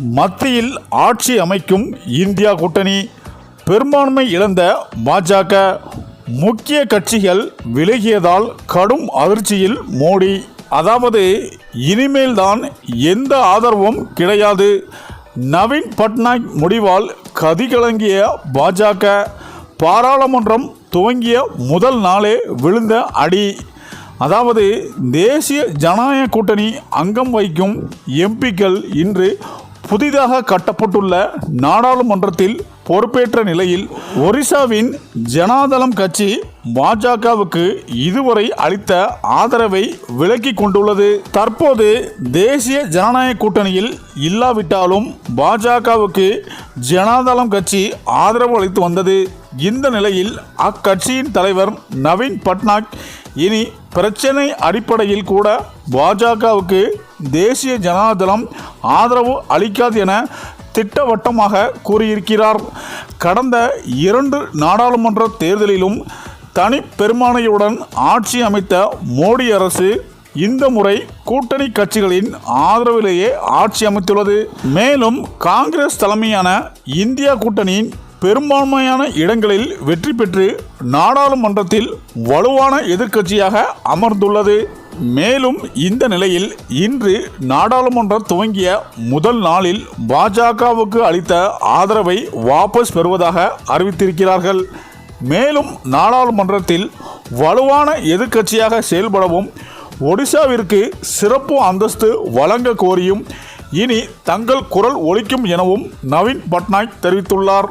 மத்தியில் ஆட்சி அமைக்கும் இந்தியா கூட்டணி பெரும்பான்மை இழந்த பாஜக முக்கிய கட்சிகள் விலகியதால் கடும் அதிர்ச்சியில் மோடி. அதாவது இனிமேல்தான் எந்த ஆதரவும் கிடையாது. நவீன் பட்நாயக் முடிவால் கதிகலங்கிய பாஜக பாராளுமன்றம் துவங்கிய முதல் நாளே விழுந்த அடி. அதாவது தேசிய ஜனநாயக கூட்டணி அங்கம் வகிக்கும் எம்பிக்கள் இன்று புதிதாக கட்டப்பட்டுள்ள நாடாளுமன்றத்தில் பொறுப்பேற்ற நிலையில் ஒரிசாவின் ஜனாதளம் கட்சி பாஜகவுக்கு இதுவரை அளித்த ஆதரவை விலக்கி கொண்டுள்ளது. தற்போது தேசிய ஜனநாயக கூட்டணியில் இல்லாவிட்டாலும் பாஜகவுக்கு ஜனாதளம் கட்சி ஆதரவு அளித்து வந்தது. இந்த நிலையில் அக்கட்சியின் தலைவர் நவீன் பட்நாக் இனி பிரச்சனை அடிப்படையில் கூட பாஜகவுக்கு தேசிய ஜனதாதளம் ஆதரவு அளிக்காது என திட்டவட்டமாக கூறியிருக்கிறார். கடந்த இரண்டு நாடாளுமன்ற தேர்தலிலும் தனி பெரும்பான்மையுடன் ஆட்சி அமைத்த மோடி அரசு இந்த முறை கூட்டணி கட்சிகளின் ஆதரவிலேயே ஆட்சி அமைத்துள்ளது. மேலும் காங்கிரஸ் தலைமையான இந்தியா கூட்டணியின் பெரும்பான்மையான இடங்களில் வெற்றி பெற்று நாடாளுமன்றத்தில் வலுவான எதிர்க்கட்சியாக அமர்ந்துள்ளது. மேலும் இந்த நிலையில் இன்று நாடாளுமன்றம் துவங்கிய முதல் நாளில் பாஜகவுக்கு அளித்த ஆதரவை வாபஸ் பெறுவதாக அறிவித்திருக்கிறார்கள். மேலும் நாடாளுமன்றத்தில் வலுவான எதிர்க்கட்சியாக செயல்படவும் ஒடிசாவிற்கு சிறப்பு அந்தஸ்து வழங்க கோரியும் இனி தங்கள் குரல் ஒலிக்கும் எனவும் நவீன் பட்நாயக் தெரிவித்துள்ளார்.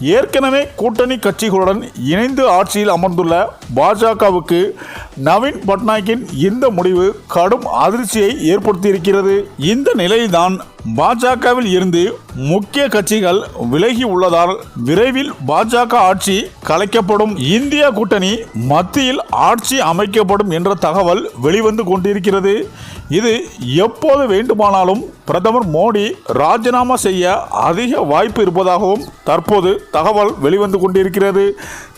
ஏற்கனவே கூட்டணி கட்சிகளுடன் இணைந்து ஆட்சியில் அமர்ந்துள்ள பாஜகவுக்கு நவீன் பட்நாயக்கின் இந்த முடிவு கடும் அதிர்ச்சியை ஏற்படுத்தியிருக்கிறது. இந்த நிலையில்தான் பாஜகவில் இருந்து முக்கிய கட்சிகள் விலகி உள்ளதால் விரைவில் பாஜக ஆட்சி கலைக்கப்படும். இந்தியா கூட்டணி மத்தியில் ஆட்சி அமைக்கப்படும் என்ற தகவல் வெளிவந்து கொண்டிருக்கிறது. இது எப்போது வேண்டுமானாலும் பிரதமர் மோடி ராஜினாமா செய்ய அதிக வாய்ப்பு இருப்பதாகவும் தற்போது தகவல் வெளிவந்து கொண்டிருக்கிறது.